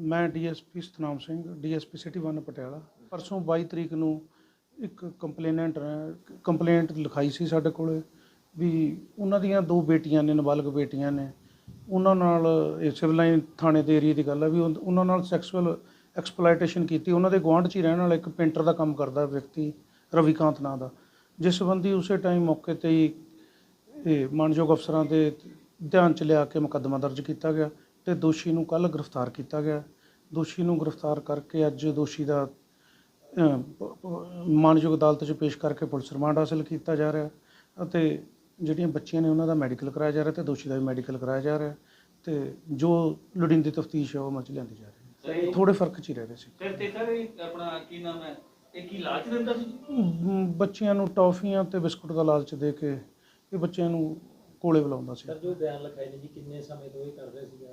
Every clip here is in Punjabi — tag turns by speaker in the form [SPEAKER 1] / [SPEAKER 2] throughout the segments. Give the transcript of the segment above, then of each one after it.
[SPEAKER 1] ਮੈਂ DSP Satnam Singh, DSP city 1 Patiala. ਪਰਸੋਂ 22 ਤਰੀਕ ਨੂੰ ਇੱਕ ਕੰਪਲੇਨੈਂਟ, ਕੰਪਲੇਂਟ ਲਿਖਾਈ ਸੀ ਸਾਡੇ ਕੋਲੇ ਵੀ ਉਹਨਾਂ ਦੀਆਂ ਦੋ ਬੇਟੀਆਂ ਨੇ, ਨਾਬਾਲਗ ਬੇਟੀਆਂ ਨੇ। ਉਹਨਾਂ ਨਾਲ ਇਹ ਸਿਵਲ ਲਾਈਨ ਥਾਣੇ ਦੇ ਏਰੀਆ ਦੀ ਗੱਲ ਹੈ ਵੀ ਉਨ- ਉਹਨਾਂ ਨਾਲ ਸੈਕਸੁਅਲ ਐਕਸਪਲੋਇਟੇਸ਼ਨ ਕੀਤੀ। ਉਹਨਾਂ ਦੇ ਗੁਆਂਢ 'ਚ ਹੀ ਰਹਿਣ ਵਾਲਾ ਇੱਕ ਪੇਂਟਰ ਦਾ ਕੰਮ ਕਰਦਾ ਵਿਅਕਤੀ, ਰਵੀਕਾਂਤ ਨਾਂ ਦਾ। ਜਿਸ ਸੰਬੰਧੀ ਉਸੇ ਟਾਈਮ ਮੌਕੇ ਤੇ ਹੀ ਇਹ ਮਾਨਯੋਗ ਅਫਸਰਾਂ ਦੇ ਧਿਆਨ ਚ ਲਿਆ ਕੇ ਮੁਕੱਦਮਾ ਦਰਜ ਕੀਤਾ ਗਿਆ। ਤੇ ਦੋਸ਼ੀ ਨੂੰ ਕੱਲ ਗ੍ਰਿਫਤਾਰ ਕੀਤਾ ਗਿਆ। ਦੋਸ਼ੀ ਨੂੰ ਗ੍ਰਿਫਤਾਰ ਕਰਕੇ ਅੱਜ ਦੋਸ਼ੀ ਦਾ ਮਾਨਯੋਗ ਅਦਾਲਤ 'ਚ ਪੇਸ਼ ਕਰਕੇ ਪੁਲਿਸ ਰਿਮਾਂਡ ਹਾਸਲ ਕੀਤਾ ਜਾ ਰਿਹਾ ਅਤੇ ਜਿਹੜੀਆਂ ਬੱਚੀਆਂ ਨੇ ਉਹਨਾਂ ਦਾ ਮੈਡੀਕਲ ਕਰਾਇਆ ਜਾ ਰਿਹਾ ਤੇ ਦੋਸ਼ੀ ਦਾ ਵੀ ਮੈਡੀਕਲ ਕਰਾਇਆ ਜਾ ਰਿਹਾ ਤੇ ਜੋ ਲੋੜੀਂਦੀ ਤਫਤੀਸ਼ ਹੈ ਉਹ ਮਚ ਲਿਆਂਦੀ ਜਾ ਰਹੀ ਹੈ। ਥੋੜੇ ਫ਼ਰਕ 'ਚ ਹੀ ਰਹਿ ਰਹੇ ਸੀ।
[SPEAKER 2] ਫਿਰ ਤੇ ਸਰ ਆਪਣਾ ਕੀ ਨਾਮ ਹੈ? ਇਹ ਕੀ ਲਾਲਚ ਦਿੰਦਾ ਸੀ?
[SPEAKER 1] ਬੱਚਿਆਂ ਨੂੰ ਟੌਫੀਆਂ ਤੇ ਬਿਸਕੁਟ ਦਾ ਲਾਲਚ ਦੇ ਕੇ ਇਹ ਬੱਚਿਆਂ ਨੂੰ ਕੋਲੇ ਬੁਲਾਉਂਦਾ ਸੀ।
[SPEAKER 3] ਸਰ ਜੋ ਬਿਆਨ ਲਿਖਾਏ ਨੇ ਜੀ ਕਿੰਨੇ ਸਮੇਂ ਤੋਂ ਇਹ ਕਰ ਰਿਹਾ ਸੀਗਾ?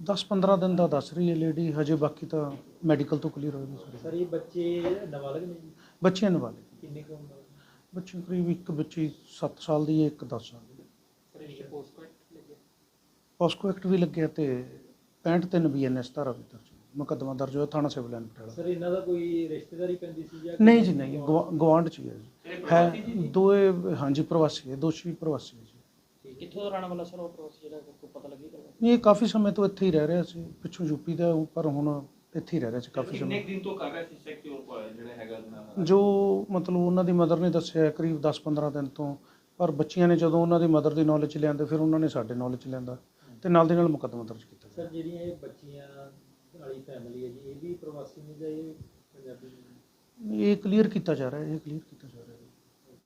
[SPEAKER 1] 10-15 ਦਿਨ ਦਾ ਦੱਸ ਰਹੀ ਹੈ ਲੇਡੀ ਹਜੇ ਬਾਕੀ ਤਾਂ ਮੈਡੀਕਲ ਤੋਂ ਕਲੀਅਰ ਹੋਏਗੀ
[SPEAKER 3] ਸਰ।
[SPEAKER 1] ਸਾਰੀ
[SPEAKER 3] ਇਹ ਬੱਚੇ ਨਾਬਾਲਗ ਨੇ ਜੀ?
[SPEAKER 1] ਬੱਚਿਆਂ ਨੂੰ ਵਾਲੇ
[SPEAKER 3] ਕਿੰਨੇ ਕੁ ਉਮਰ
[SPEAKER 1] ਬੱਚੇ ਕਰੀਬ ਇੱਕ ਬੱਚੀ 7 ਸਾਲ ਦੀ ਹੈ ਇੱਕ 10 ਸਾਲ ਦੀ ਹੈ।
[SPEAKER 3] ਸਰ ਇਹ ਪੋਸਟਕਾਰਡ ਲੱਗਿਆ?
[SPEAKER 1] ਪੋਸਕੋ ਐਕਟ ਵੀ ਲੱਗਿਆ ਤੇ 65 ਤਿੰਨ ਬੀਐਨਐਸ ਧਾਰਾ ਵੀ ਦਰਜ। ਮੁਕੱਦਮਾ ਦਰਜ ਹੋਇਆ ਥਾਣਾ ਸਿਵਲ ਲਾਈਨ ਪਟਿਆਲਾ।
[SPEAKER 3] ਸਰ ਇਹਨਾਂ ਦਾ ਕੋਈ ਰਿਸ਼ਤੇਦਾਰੀ ਪੈਂਦੀ ਸੀ ਜਾਂ
[SPEAKER 1] ਨਹੀਂ ਜੀ ਨਹੀਂ ਗਵਾ- ਗਵਾਂਢ ਚ ਹੀ ਹੈ
[SPEAKER 2] ਜੀ।
[SPEAKER 1] ਹੈ ਦੋਏ ਹਾਂਜੀ ਪ੍ਰਵਾਸੀ ਹੈ ਦੋਸ਼ੀ ਪ੍ਰਵਾਸੀ ਹੈ ਜੀ।
[SPEAKER 3] ਕਿੱਥੋਂ ਦਾ ਰਹਿਣ ਵਾਲਾ ਸਰ ਉਹ ਪ੍ਰਵਾਸੀ ਜਿਹੜਾ ਕੋਈ ਪਤਾ ਲੱਗੀ ਕਰਵਾ
[SPEAKER 1] ਨਹੀਂ, ਇਹ ਕਾਫੀ ਸਮੇਂ ਤੋਂ ਇੱਥੇ ਹੀ ਰਹਿ ਰਿਹਾ ਸੀ ਪਿੱਛੋਂ ਯੂਪੀ ਦਾ ਉਹ, ਪਰ ਹੁਣ ਇੱਥੇ ਹੀ ਰਹਿ ਰਿਹਾ ਸੀ ਕਾਫੀ
[SPEAKER 2] ਕਿੰਨੇ
[SPEAKER 1] ਸਮੇਂ।
[SPEAKER 2] ਕੁ ਦਿਨ ਤੋਂ ਕਰ ਰਿਹਾ ਸੀ ਸੈਕਸੁਅਲ ਜਿਹੜਾ ਹੈਗਾ ਨਾ
[SPEAKER 1] ਜੋ ਮਤਲਬ ਉਹਨਾਂ ਦੀ ਮਦਰ ਨੇ ਦੱਸਿਆ ਕਰੀਬ 10-15 ਦਿਨ ਤੋਂ ਪਰ ਬੱਚੀਆਂ ਨੇ ਜਦੋਂ ਉਹਨਾਂ ਦੀ ਮਦਰ ਦੀ ਨੌਲੇਜ ਲਿਆਂਦੇ ਫਿਰ ਉਹਨਾਂ ਨੇ ਸਾਡੇ ਨੌਲੇਜ ਲਿਆਂਦਾ ਤੇ ਨਾਲ ਦੀ ਨਾਲ ਮੁਕੱਦਮਾ ਦਰਜ ਕੀਤਾ।
[SPEAKER 3] ਸਰ ਜਿਹੜੀਆਂ ਇਹ ਬੱਚੀਆਂ ਵਾਲੀ ਫੈਮਿਲੀ ਹੈ ਜੀ ਇਹ ਵੀ ਪ੍ਰਵਾਸੀ ਨੇ ਜਾਂ ਇਹ ਪੰਜਾਬੀ ਨੇ?
[SPEAKER 1] ਇਹ ਕਲੀਅਰ ਕੀਤਾ ਜਾ ਰਿਹਾ ਹੈ ਇਹ ਕਲੀਅਰ ਕੀਤਾ ਜਾ ਰਿਹਾ ਹੈ।